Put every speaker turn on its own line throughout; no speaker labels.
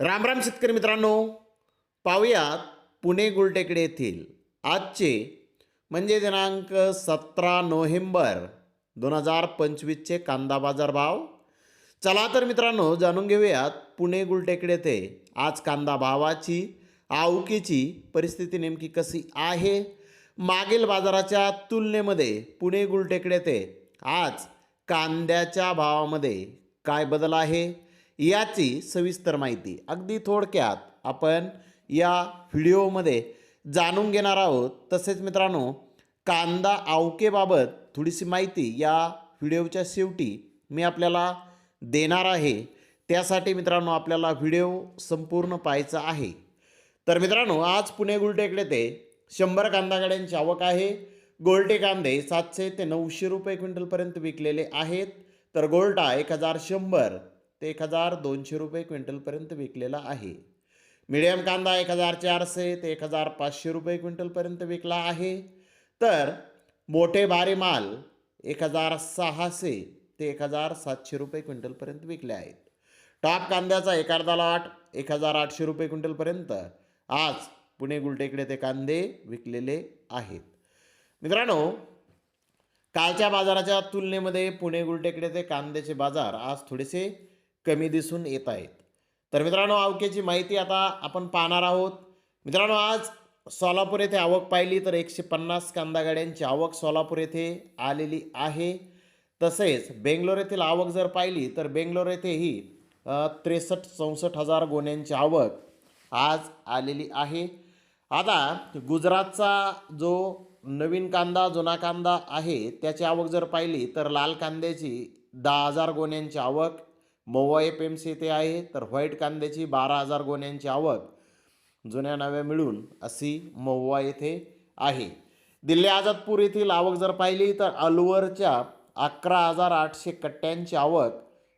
रामराम शेतकरी मित्रांनो पाहूयात पुणे गुलटेकडे येथील आजचे म्हणजे दिनांक सतरा नोव्हेंबर दोन हजार पंचवीसचे कांदा बाजार भाव. चला तर मित्रांनो जाणून घेऊयात पुणे गुलटेकडे येथे आज कांदा भावाची आवकीची परिस्थिती नेमकी कशी आहे? मागील बाजाराच्या तुलनेमध्ये पुणे गुलटेकडे येथे आज कांद्याच्या भावामध्ये काय बदल आहे? याची सविस्तर माहिती अगदी थोडक्यात आपण या व्हिडिओमध्ये जाणून घेणार आहोत. तसेच मित्रांनो कांदा आवकेबाबत थोडीशी माहिती या व्हिडिओच्या शेवटी मी आपल्याला देणार आहे. त्यासाठी मित्रांनो आपल्याला व्हिडिओ संपूर्ण पाहायचा आहे. तर मित्रांनो आज पुणे गुलटेकडे ते शंभर कांदा गाड्यांची आवक आहे. गोल्टे कांदे सातशे ते नऊशे रुपये क्विंटलपर्यंत विकलेले आहेत. तर गोल्टा एक हजार शंभर. ते एक हजार दोनशे रुपये क्विंटलपर्यंत विकलेला आहे. मिडियम कांदा एक हजार चारशे ते एक हजार पाचशे रुपये क्विंटलपर्यंत विकला आहे. तर मोठे भारी माल एक हजार सहाशे ते एक हजार सातशे रुपये क्विंटलपर्यंत विकले आहेत. टॉप कांद्याचा एक अर्धा लॉट एक हजार आठशे रुपये क्विंटलपर्यंत. आज पुणे गुलटेकडे ते कांदे विकलेले आहेत. मित्रांनो कालच्या बाजाराच्या तुलनेमध्ये पुणे गुलटेकडे ते कांद्याचे बाजार आज थोडेसे कमी दिसून येत आहेत. तर मित्रांनो आवकेची माहिती आता आपण पाहणार आहोत. मित्रांनो आज सोलापूर येथे आवक पाहिली तर एकशे पन्नास कांदा गाड्यांची आवक सोलापूर येथे आलेली आहे. तसेच बेंगलोर येथील आवक जर पाहिली तर बेंगलोर येथेही त्रेसष्ट चौसष्ट हजार गोण्यांची आवक आज आलेली आहे. आता गुजरातचा जो नवीन कांदा जुना कांदा आहे त्याची आवक जर पाहिली तर लाल कांद्याची दहा हजार गोण्यांची आवक महुवा एफ एम सी येथे आहे तर व्हाईट कांद्याची बारा हजार गोण्यांची आवक जुन्या नव्या मिळून अशी महुवा येथे आहे. दिल्ली आझादपूर येथील आवक जर पाहिली तर अलवरच्या अकरा हजार आठशे कट्ट्यांची आवक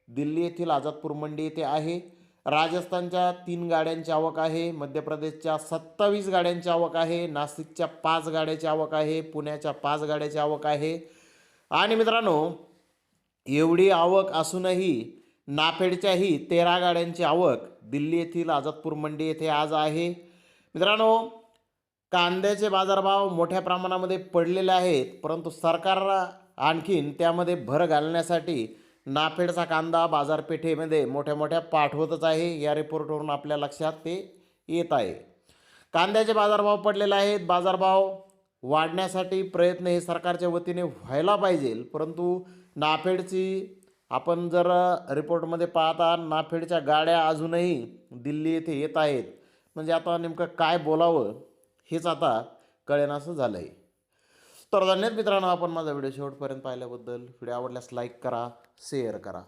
दिल्ली येथील आझादपूर मंडी येथे आहे. राजस्थानच्या तीन गाड्यांची आवक आहे मध्य प्रदेशच्या सत्तावीस गाड्यांची आवक आहे नाशिकच्या पाच गाड्याची आवक आहे पुण्याच्या पाच गाड्याची आवक आहे. आणि मित्रांनो एवढी आवक असूनही नाफेडच्याही तेरा गाड्यांची आवक दिल्ली येथील आझादपूर मंडी येथे आज आहे. मित्रांनो कांद्याचे बाजारभाव मोठ्या प्रमाणामध्ये पडलेले आहेत परंतु सरकार आणखीन त्यामध्ये भर घालण्यासाठी नाफेडचा कांदा बाजारपेठेमध्ये मोठ्या मोठ्या पाठवतच आहे. या रिपोर्टवरून आपल्या लक्षात ते येत आहे. कांद्याचे बाजारभाव पडलेले आहेत. बाजारभाव वाढण्यासाठी प्रयत्न हे सरकारच्या वतीने व्हायला पाहिजे परंतु नाफेडची आपण जर रिपोर्टमध्ये पाहता नाफेडच्या गाड्या अजूनही दिल्ली येथे येत आहेत. म्हणजे आता नेमकं काय बोलावं हेच आता कळेनासं झालं आहे तर धन्यवाद मित्रांनो आपण माझा व्हिडिओ शेवटपर्यंत पाहिल्याबद्दल. व्हिडिओ आवडल्यास लाईक करा शेअर करा.